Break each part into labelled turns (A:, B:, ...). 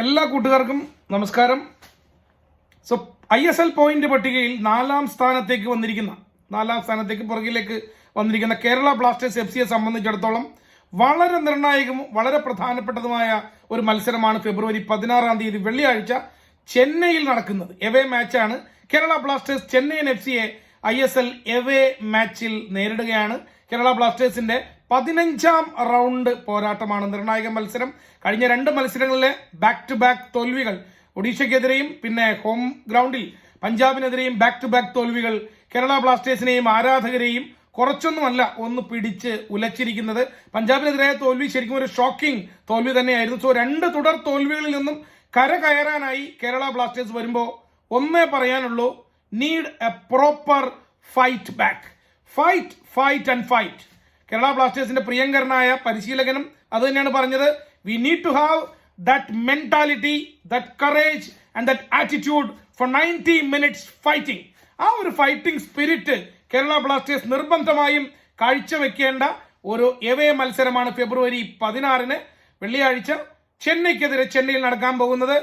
A: എല്ലാ കൂട്ടുകാർക്കും നമസ്കാരം. So I S L point പട്ടികയിൽ നാലാം സ്ഥാനത്തേക്ക് വന്നിരിക്കുന്ന നാലാം സ്ഥാനത്തേക്ക് പുറകിലേക്ക് വന്നിരിക്കുന്ന കേരള ബ്ലാസ്റ്റേഴ്സ് എഫ് സിയെ സംബന്ധിച്ചിടത്തോളം വളരെ നിർണായകവും വളരെ പ്രധാനപ്പെട്ടതുമായ ഒരു മത്സരമാണ് ഫെബ്രുവരി പതിനാറാം തീയതി വെള്ളിയാഴ്ച ചെന്നൈയിൽ നടക്കുന്നത്. എവേ മാച്ചാണ് കേരള ബ്ലാസ്റ്റേഴ്സ് ചെന്നൈയിൻ എഫ് സിയെ ഐ എസ് എൽ എവേ മാച്ചിൽ നേരിടുകയാണ്. കേരള ബ്ലാസ്റ്റേഴ്സിന്റെ പതിനഞ്ചാം റൗണ്ട് പോരാട്ടമാണ് നിർണായക മത്സരം. കഴിഞ്ഞ രണ്ട് മത്സരങ്ങളിലെ ബാക്ക് ടു ബാക്ക് തോൽവികൾ ഒഡീഷയ്ക്കെതിരെയും പിന്നെ ഹോം ഗ്രൗണ്ടിൽ പഞ്ചാബിനെതിരെയും ബാക്ക് ടു ബാക്ക് തോൽവികൾ കേരള ബ്ലാസ്റ്റേഴ്സിനെയും ആരാധകരെയും കുറച്ചൊന്നുമല്ല ഒന്ന് പിടിച്ച് ഉലച്ചിരിക്കുന്നത്. പഞ്ചാബിനെതിരായ തോൽവി ശരിക്കും ഒരു ഷോക്കിംഗ് തോൽവി തന്നെയായിരുന്നു. സോ രണ്ട് തുടർ തോൽവികളിൽ നിന്നും കര കയറാനായി കേരള ബ്ലാസ്റ്റേഴ്സ് വരുമ്പോൾ ഒന്നേ പറയാനുള്ളൂ need a proper fight back fight fight and fight Kerala ബ്ലാസ്റ്റേഴ്സിന്റെ പ്രിയങ്കരനായ പരിശീലകനും അത് തന്നെയാണ് പറഞ്ഞത്. We need to have that mentality that courage and that attitude for ninety minutes fighting ആ ഒരു ഫൈറ്റിംഗ് സ്പിരിറ്റ് കേരള ബ്ലാസ്റ്റേഴ്സ് നിർബന്ധമായും കാഴ്ചവെക്കേണ്ട ഒരു എവേ മത്സരമാണ് ഫെബ്രുവരി പതിനാറിന്. വെള്ളിയാഴ്ച ചെന്നൈക്കെതിരെ ചെന്നൈയിൽ നടക്കാൻ പോകുന്നത്.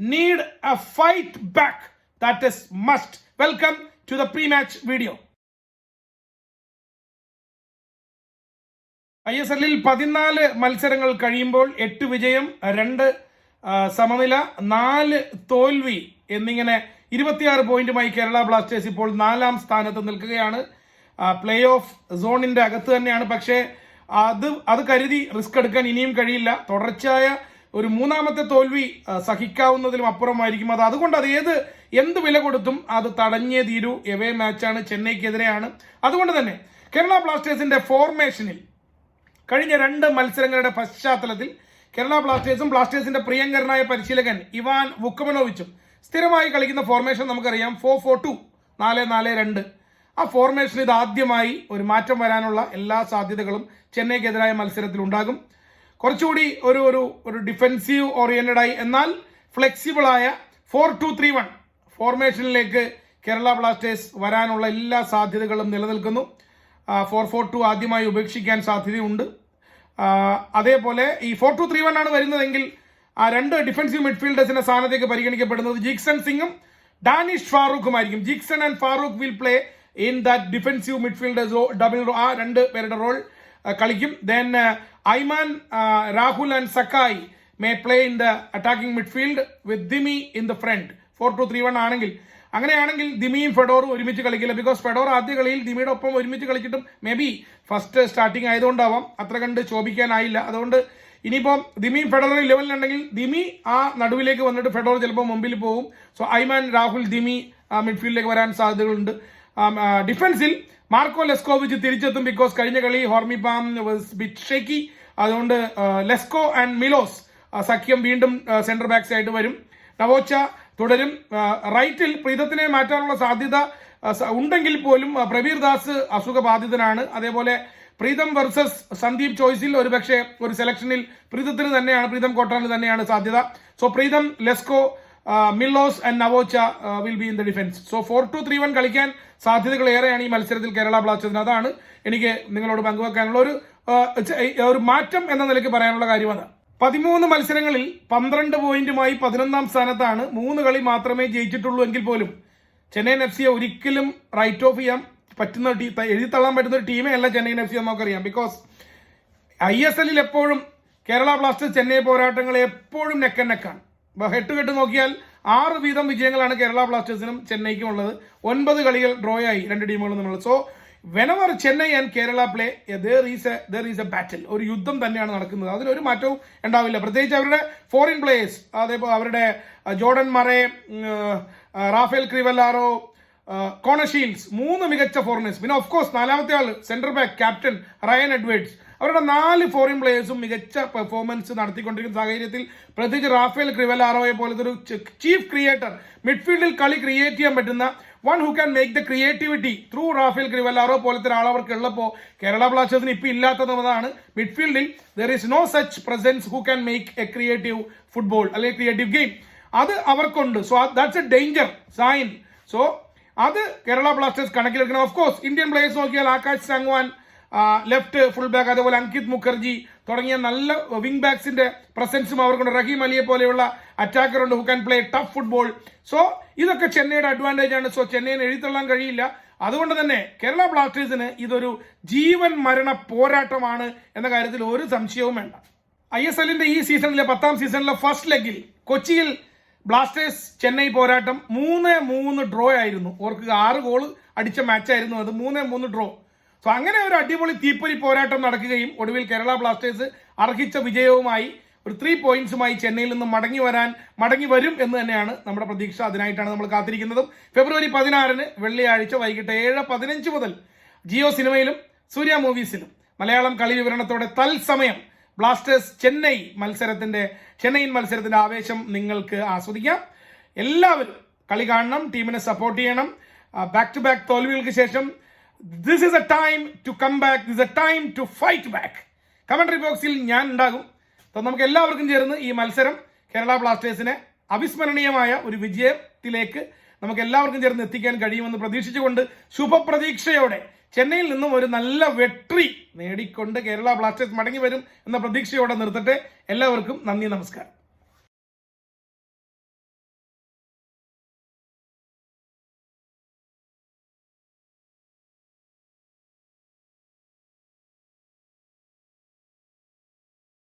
A: Need a fight back that is must welcome to the pre match video I S എല്ലിൽ പതിനാല് മത്സരങ്ങൾ കഴിയുമ്പോൾ എട്ട് വിജയം രണ്ട് സമനില നാല് തോൽവി എന്നിങ്ങനെ ഇരുപത്തിയാറ് പോയിന്റുമായി കേരള ബ്ലാസ്റ്റേഴ്സ് ഇപ്പോൾ നാലാം സ്ഥാനത്ത് നിൽക്കുകയാണ്. പ്ലേ ഓഫ് സോണിന്റെ അകത്ത് തന്നെയാണ്. പക്ഷേ അത് അത് കരുതി റിസ്ക് എടുക്കാൻ ഇനിയും കഴിയില്ല. തുടർച്ചയായ ഒരു മൂന്നാമത്തെ തോൽവി സഹിക്കാവുന്നതിലും അപ്പുറമായിരിക്കും അത്. അതുകൊണ്ട് അത് ഏത് എന്ത് വില കൊടുത്തും അത് തടഞ്ഞേ തീരൂ. എവേ മാച്ചാണ് ചെന്നൈക്കെതിരെയാണ്. അതുകൊണ്ട് തന്നെ കേരള ബ്ലാസ്റ്റേഴ്സിന്റെ ഫോർമേഷനിൽ കഴിഞ്ഞ രണ്ട് മത്സരങ്ങളുടെ പശ്ചാത്തലത്തിൽ കേരള ബ്ലാസ്റ്റേഴ്സും ബ്ലാസ്റ്റേഴ്സിന്റെ പ്രിയങ്കരനായ പരിശീലകൻ ഇവാൻ വുക്കമനോവിച്ചും സ്ഥിരമായി കളിക്കുന്ന ഫോർമേഷൻ നമുക്കറിയാം ഫോർ ഫോർ ടു നാല് നാല് രണ്ട്. ആ ഫോർമേഷൻ ഇത് ആദ്യമായി ഒരു മാറ്റം വരാനുള്ള എല്ലാ സാധ്യതകളും ചെന്നൈക്കെതിരായ മത്സരത്തിൽ ഉണ്ടാകും. കുറച്ചുകൂടി ഒരു ഒരു ഒരു ഡിഫെൻസീവ് ഓറിയന്റഡ് ആയി എന്നാൽ ഫ്ലെക്സിബിളായ ഫോർ ടു ത്രീ വൺ ഫോർമേഷനിലേക്ക് കേരള ബ്ലാസ്റ്റേഴ്സ് വരാനുള്ള എല്ലാ സാധ്യതകളും നിലനിൽക്കുന്നു. ഫോർ ഫോർ ടു ആദ്യമായി ഉപേക്ഷിക്കാൻ സാധ്യതയുണ്ട്. അതേപോലെ ഈ ഫോർ ടു ത്രീ വൺ ആണ് വരുന്നതെങ്കിൽ ആ രണ്ട് ഡിഫൻസീവ് മിഡ്ഫീൽഡേഴ്സിന്റെ സ്ഥാനത്തേക്ക് പരിഗണിക്കപ്പെടുന്നത് ജിക്സൺ സിംഗും ഡാനിഷ് ഫാറൂഖും ആയിരിക്കും. Jeakson and Farooq will play in that defensive midfielders double ആ രണ്ട് പേരുടെ റോൾ കളിക്കും. Then Aimen Rahul and Sakai may play in the attacking midfield with Dimi in the front four two three one ആണെങ്കിൽ അങ്ങനെയാണെങ്കിൽ ദിമിയും ഫെഡോറും ഒരുമിച്ച് കളിക്കില്ല. Because Fedor ആദ്യ കളിയിൽ ദിമിയുടെ ഒപ്പം ഒരുമിച്ച് കളിച്ചിട്ടും മേ ബി ഫസ്റ്റ് സ്റ്റാർട്ടിംഗ് ആയതുകൊണ്ടാവാം. അത്ര കണ്ട് ശോഭിക്കാനായില്ല. അതുകൊണ്ട് ഇനിയിപ്പം ദിമിയും ഫെഡോറും ലെവലിലുണ്ടെങ്കിൽ ദിമി ആ നടുവിലേക്ക് വന്നിട്ട് ഫെഡോർ ചിലപ്പോൾ മുമ്പിൽ പോകും. സോ ഐമാൻ രാഹുൽ ദിമി മിഡ്ഫീൽഡിലേക്ക് വരാൻ സാധ്യതകളുണ്ട്. ഡിഫൻസിൽ മാർക്കോ ലെസ്കോവിച്ച് തിരിച്ചെത്തും. ബിക്കോസ് കഴിഞ്ഞ കളി ഹോർമി പാം ബിറ്റ് ഷേക്കി അതുകൊണ്ട് ലെസ്കോ ആൻഡ് മിലോസ് സഖ്യം വീണ്ടും സെന്റർ ബാക്സ് ആയിട്ട് വരും. നവോച്ച തുടരും. റൈറ്റിൽ പ്രീതത്തിനെ മാറ്റാനുള്ള സാധ്യത ഉണ്ടെങ്കിൽ പോലും പ്രവീർ ദാസ് അസുഖബാധിതനാണ്. അതേപോലെ പ്രീതം വെർസസ് സന്ദീപ് ചോയ്സിൽ ഒരുപക്ഷെ ഒരു സെലക്ഷനിൽ പ്രീതത്തിന് തന്നെയാണ് പ്രീതം കോട്ടാനിൽ തന്നെയാണ് സാധ്യത. So Pritam Lesko Milos and Naocha will be in the defence so four two three one കളിക്കാൻ സാധ്യതകൾ ഏറെയാണ് ഈ മത്സരത്തിൽ കേരള ബ്ലാസ്റ്റേഴ്സിന്. അതാണ് എനിക്ക് നിങ്ങളോട് പങ്കുവെക്കാനുള്ള ഒരു ഒരു മാറ്റം എന്ന നിലയ്ക്ക് പറയാനുള്ള കാര്യമാണ്. പതിമൂന്ന് മത്സരങ്ങളിൽ പന്ത്രണ്ട് പോയിന്റുമായി പതിനൊന്നാം സ്ഥാനത്താണ് മൂന്ന് കളി മാത്രമേ ജയിച്ചിട്ടുള്ളൂ എങ്കിൽ പോലും ചെന്നൈയിൻ എഫ് സിയെ ഒരിക്കലും റൈറ്റ് ഓഫ് ചെയ്യാൻ പറ്റുന്ന എഴുതിത്തള്ളാൻ എഴുതി തള്ളാൻ പറ്റുന്ന ഒരു ടീമേ അല്ല ചെന്നൈയിൻ എഫ് സി എന്ന് നമുക്കറിയാം ബിക്കോസ് ഐ എസ് എല്ലിൽ എപ്പോഴും കേരള ബ്ലാസ്റ്റേഴ്സ് ചെന്നൈ പോരാട്ടങ്ങൾ എപ്പോഴും നെക്കൻ നെക്കാണ് ഹെട്ട് കെട്ട് നോക്കിയാൽ ആറ് വീതം വിജയങ്ങളാണ് കേരള ബ്ലാസ്റ്റേഴ്സിനും ചെന്നൈക്കും ഉള്ളത്. ഒൻപത് കളികൾ ഡ്രോ ആയി രണ്ട് ടീമുകളും തമ്മിലുള്ളത്. So whenever Chennai and Kerala play there is a there is a battle ഒരു യുദ്ധം തന്നെയാണ് നടക്കുന്നത്. അതിലൊരു മാറ്റവും ഉണ്ടാവില്ല. പ്രത്യേകിച്ച് അവരുടെ ഫോറിൻ പ്ലേയേഴ്സ് അതേപോലെ അവരുടെ Jordan Murray Rafael Crivellaro Connor Shields മൂന്ന് മികച്ച ഫോറിനേഴ്സ് പിന്നെ ഓഫ് കോഴ്സ് നാലാമത്തെ ആൾ centre back captain Ryan Edwards അവരുടെ നാല് ഫോറിൻ പ്ലേയേഴ്സും മികച്ച പെർഫോമൻസ് നടത്തിക്കൊണ്ടിരിക്കുന്ന സാഹചര്യത്തിൽ പ്രത്യേകിച്ച് റാഫേൽ ക്രിവലാറോയെ പോലത്തെ ഒരു ചീഫ് ക്രിയേറ്റർ മിഡ്ഫീൽഡിൽ കളി ക്രിയേറ്റ് ചെയ്യാൻ പറ്റുന്ന one who can make the creativity through Rafael Crivellaro പോലത്തെ ഒരാൾ അവർക്ക് ഉള്ളപ്പോൾ കേരള ബ്ലാസ്റ്റേഴ്സിന് ഇപ്പം ഇല്ലാത്തതാണ് മിഡ്ഫീൽഡിൽ there is no such presence who can make a creative football അല്ലെങ്കിൽ ക്രിയേറ്റീവ് ഗെയിം അത് അവർക്കുണ്ട്. So that's a danger sign so അത് കേരള ബ്ലാസ്റ്റേഴ്സ് കണക്കിലെടുക്കണം. ഓഫ് കോഴ്സ് ഇന്ത്യൻ പ്ലേയേഴ്സ് നോക്കിയാൽ Akash Sangwan left full back അതേപോലെ അങ്കിത് മുഖർജി തുടങ്ങിയ നല്ല വിംഗ് ബാക്സിന്റെ പ്രസൻസും അവർക്കുണ്ട്. റഹീം അലിയെ പോലെയുള്ള അറ്റാക്കർ ഉണ്ട്. Who can play tough football so ഇതൊക്കെ ചെന്നൈയുടെ അഡ്വാന്റേജ് ആണ്. സോ ചെന്നൈയിന് എഴുത്തള്ളാൻ കഴിയില്ല. അതുകൊണ്ട് തന്നെ കേരള ബ്ലാസ്റ്റേഴ്സിന് ഇതൊരു ജീവൻ മരണ പോരാട്ടമാണ് എന്ന കാര്യത്തിൽ ഒരു സംശയവും വേണ്ട. ഐ എസ് എല്ലിന്റെ ഈ സീസണിലെ പത്താം സീസണിലെ ഫസ്റ്റ് ലെഗിൽ കൊച്ചിയിൽ ബ്ലാസ്റ്റേഴ്സ് ചെന്നൈ പോരാട്ടം മൂന്ന് മൂന്ന് ഡ്രോ ആയിരുന്നു. ഓർക്ക് ആറ് ഗോൾ അടിച്ച മാച്ചായിരുന്നു അത്. മൂന്ന് മൂന്ന് ഡ്രോ സോ അങ്ങനെ ഒരു അടിപൊളി തീപ്പൊരി പോരാട്ടം നടക്കുകയും ഒടുവിൽ കേരള ബ്ലാസ്റ്റേഴ്സ് അർഹിച്ച വിജയവുമായി ഒരു ത്രീ പോയിന്റ്സുമായി ചെന്നൈയിൽ നിന്ന് മടങ്ങി വരാൻ മടങ്ങി വരും എന്ന് തന്നെയാണ് നമ്മുടെ പ്രതീക്ഷ. അതിനായിട്ടാണ് നമ്മൾ കാത്തിരിക്കുന്നതും. ഫെബ്രുവരി പതിനാറിന് വെള്ളിയാഴ്ച വൈകിട്ട് ഏഴ് പതിനഞ്ച് മുതൽ ജിയോ സിനിമയിലും സൂര്യ മൂവീസിലും. മലയാളം കളി വിവരണത്തോടെ തത്സമയം ബ്ലാസ്റ്റേഴ്സ് ചെന്നൈ മത്സരത്തിന്റെ ചെന്നൈയിൻ മത്സരത്തിന്റെ ആവേശം നിങ്ങൾക്ക് ആസ്വദിക്കാം. എല്ലാവരും കളി കാണണം ടീമിനെ സപ്പോർട്ട് ചെയ്യണം. ബാക്ക് ടു ബാക്ക് തോൽവികൾക്ക് ശേഷം this is a time to come back this a time to fight back commentary ബോക്സിൽ ഞാൻ ഉണ്ടാകും. അപ്പം നമുക്ക് എല്ലാവർക്കും ചേർന്ന് ഈ മത്സരം കേരള ബ്ലാസ്റ്റേഴ്സിനെ അവിസ്മരണീയമായ ഒരു വിജയത്തിലേക്ക് നമുക്ക് എല്ലാവർക്കും ചേർന്ന് എത്തിക്കാൻ കഴിയുമെന്ന് പ്രതീക്ഷിച്ചുകൊണ്ട് ശുഭപ്രതീക്ഷയോടെ ചെന്നൈയിൽ നിന്നും ഒരു നല്ല വെട്രി നേടിക്കൊണ്ട് കേരള ബ്ലാസ്റ്റേഴ്സ് മടങ്ങി വരും എന്ന പ്രതീക്ഷയോടെ നിർത്തട്ടെ. എല്ലാവർക്കും നന്ദി നമസ്കാരം.